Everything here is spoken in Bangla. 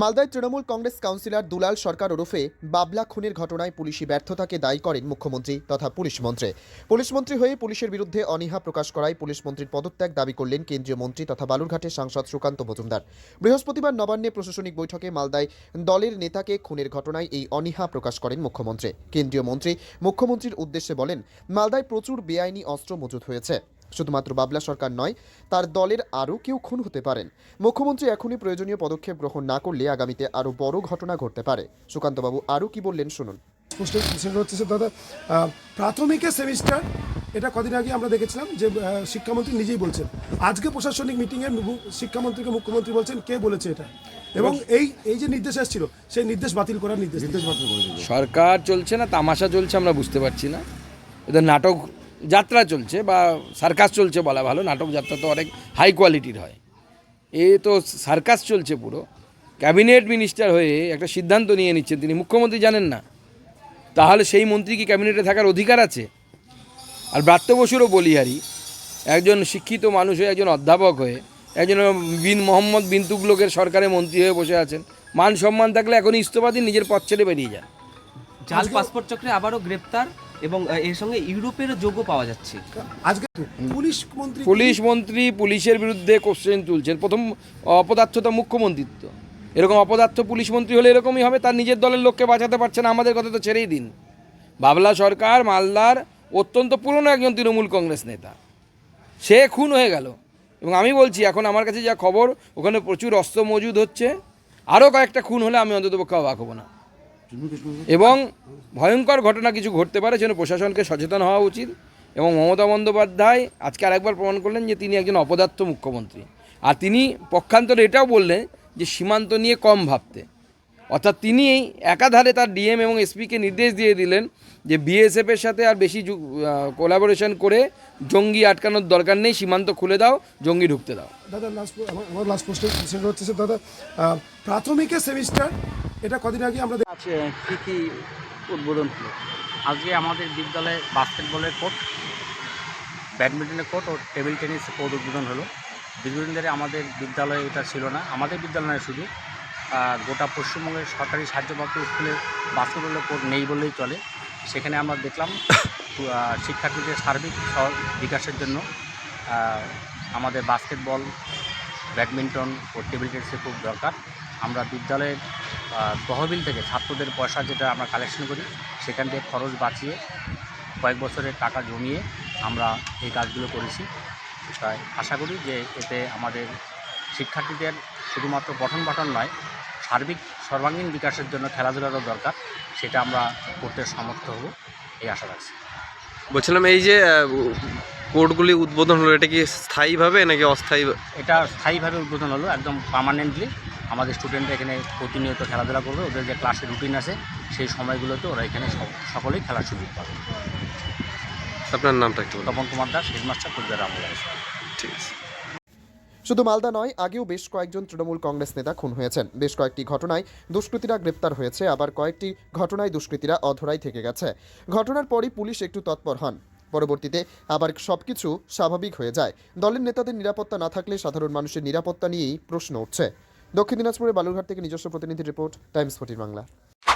মালদায় তৃণমূল কংগ্রেস কাউন্সিলর দুলাল সরকার ওরফে বাবলা খুনের ঘটনায় পুলিশি ব্যর্থতাকে দায়ী করেন মুখ্যমন্ত্রী তথা পুলিশ মন্ত্রী। পুলিশ মন্ত্রী হয়ে পুলিশের বিরুদ্ধে অনীহা প্রকাশ করায় পুলিশ মন্ত্রীর পদত্যাগ দাবি করলেন কেন্দ্রীয় মন্ত্রী তথা বালুরঘাটের সাংসদ সুকান্ত মজুমদার। বৃহস্পতিবার নবান্নে প্রশাসনিক বৈঠকে মালদায় দলের নেতাকে খুনের ঘটনায় এই অনীহা প্রকাশ করেন মুখ্যমন্ত্রী। কেন্দ্রীয় মন্ত্রী মুখ্যমন্ত্রীর উদ্দেশ্যে বলেন, মালদায় প্রচুর বেআইনি অস্ত্র মজুত হয়েছে। শুধুমাত্র বাবলা সরকার নয় তার দলের আরও কেউ খুন হতে পারেন। মুখ্যমন্ত্রী এখনই প্রয়োজনীয় পদক্ষেপ গ্রহণ না করলে আগামীতে আরও বড় ঘটনা ঘটতে পারে। সুকান্তবাবু আরও কি বললেন শুনুন। হচ্ছে দাদা প্রাথমিকের সেমিস্টার এটা কদিন আগে আমরা দেখেছিলাম যে শিক্ষামন্ত্রী নিজেই বলছেন। আজকে প্রশাসনিক মিটিংয়ে শিক্ষামন্ত্রীকে মুখ্যমন্ত্রী বলছেন কে বলেছে এটা। এবং এই এই যে নির্দেশ এসেছিল সেই নির্দেশ বাতিল করার নির্দেশ নির্দেশ বাতিল করে সরকার চলছে না তামাশা চলছে আমরা বুঝতে পারছি না। এদের নাটক যাত্রা চলছে বা সার্কাস চলছে বলা ভালো, নাটক যাত্রা তো অনেক হাই কোয়ালিটির হয়। এ তো সার্কাস চলছে পুরো। ক্যাবিনেট মিনিস্টার হয়ে একটা সিদ্ধান্ত নিয়ে নিচ্ছেন, তিনি মুখ্যমন্ত্রী জানেন না। তাহলে সেই মন্ত্রী কি ক্যাবিনেটে থাকার অধিকার আছে? আর ব্রাত্য বসুরও বলিহারি, একজন শিক্ষিত মানুষ হয়ে, একজন অধ্যাপক হয়ে, একজন বিন, মোহাম্মদ বিন তুগলকের সরকারের মন্ত্রী হয়ে বসে আছেন। মান সম্মান থাকলে এখনই ইস্তফা দিন নিজের পথ ছেড়ে বেরিয়ে যান। জাল পাসপোর্ট চক্রে আবারও গ্রেপ্তার এবং এর সঙ্গে ইউরোপের যোগও পাওয়া যাচ্ছে। আজকে পুলিশ মন্ত্রী পুলিশ মন্ত্রী পুলিশের বিরুদ্ধে কোশ্চেন তুলছেন। প্রথম অপদার্থতা মুখ্যমন্ত্রিত্ব। এরকম অপদার্থ পুলিশ মন্ত্রী হলে এরকমই হবে তার নিজের দলের লোককে বাঁচাতে পারছে না আমাদের কথা তো ছেড়েই দিন। বাবলা সরকার মালদার অত্যন্ত পুরনো একজন তৃণমূল কংগ্রেস নেতা। সে খুন হয়ে গেল। এবং আমি বলছি এখন আমার কাছে যা খবর ওখানে প্রচুর অস্ত্র মজুদ হচ্ছে। আরও কয়েকটা খুন হলে আমি অন্ততপক্ষে অবাক হব না। এবং ভয়ঙ্কর ঘটনা কিছু ঘটতে পারে সেজন্য প্রশাসনকে সচেতন হওয়া উচিত। এবং মমতা বন্দ্যোপাধ্যায় আজকে আরেকবার প্রমাণ করলেন যে তিনি একজন অপদার্থ মুখ্যমন্ত্রী। আর তিনি পক্ষান্তরে এটাও বললেন যে সীমান্ত নিয়ে কম ভাবতে। অর্থাৎ তিনি একাধারে তার ডিএম এবং এসপিকে নির্দেশ দিয়ে দিলেন যে বিএসএফের সাথে আর বেশি কোলাবোরেশন করে জঙ্গি আটকানোর দরকার নেই, সীমান্ত খুলে দাও, জঙ্গি ঢুকতে দাও। দাদা লাস্ট আমার লাস্ট সেটা হচ্ছে দাদা প্রাথমিকের সেমিস্টার এটা কদিন আগে আমরা আছে, কী কী উদ্বোধন হলো আজকে আমাদের বিদ্যালয়ে বাস্কেটবলের কোর্ট ব্যাডমিন্টনের কোর্ট ও টেবিল টেনিস কোর্ট উদ্বোধন হলো। দীর্ঘদিন ধরে আমাদের বিদ্যালয়ে এটা ছিল না, আমাদের বিদ্যালয় শুধু গোটা পশ্চিমবঙ্গের সরকারি সাহায্যপ্রাপ্ত স্কুলে বাস্কেটবলের কোর্ট নেই বললেই চলে। সেখানে আমরা দেখলাম শিক্ষার্থীদের সার্বিক বিকাশের জন্য আমাদের বাস্কেটবল ব্যাডমিন্টন ও টেবিল টেনিসের খুব দরকার। আমরা বিদ্যালয়ের তহবিল থেকে ছাত্রদের পয়সা যেটা আমরা কালেকশন করি সেখান থেকে খরচ বাঁচিয়ে কয়েক বছরের টাকা জমিয়ে আমরা এই কাজগুলো করেছি। তাই আশা করি যে এতে আমাদের শিক্ষার্থীদের শুধুমাত্র পঠন পাঠন নয় সার্বিক সর্বাঙ্গীন বিকাশের জন্য খেলাধুলারও দরকার সেটা আমরা করতে সমর্থ হব এই আশা রাখছি। বলছিলাম এই যে কোর্টগুলি উদ্বোধন হলো এটা কি স্থায়ীভাবে নাকি অস্থায়ী? এটা স্থায়ীভাবে উদ্বোধন হলো একদম পার্মানেন্টলি আমাদের স্টুডেন্টরা এখানে প্রতিনিয়ত খেলাধুলা করবে ওদের যে ক্লাসের রুটিন আছে সেই সময়গুলোতে ওরা এখানে সকলেই খেলার সুযোগ পাবে। আপনার নামটা একটু তপন কুমার দাস হেডমাস্টার কুচবিহার আমলা ঠিক আছে। শুধু মালদা নয় আগেও বেশ কয়েকজন তৃণমূল কংগ্রেস নেতা খুন হয়েছেন। বেশ কয়েকটি ঘটনায় দুষ্কৃতীরা গ্রেপ্তার হয়েছে আবার কয়েকটি ঘটনায় দুষ্কৃতীরা অধরাই থেকে গেছে। ঘটনার পরই পুলিশ একটু তৎপর হন। পরবর্তীতে আবার সব কিছু স্বাভাবিক হয়ে যায়। দলের নেতাদের নিরাপত্তা না থাকলে সাধারণ মানুষের নিরাপত্তা নিয়েই প্রশ্ন উঠছে। দক্ষিণ দিনাজপুরের বালুরঘাট থেকে নিজস্ব প্রতিনিধি report Times fourteen Bangla.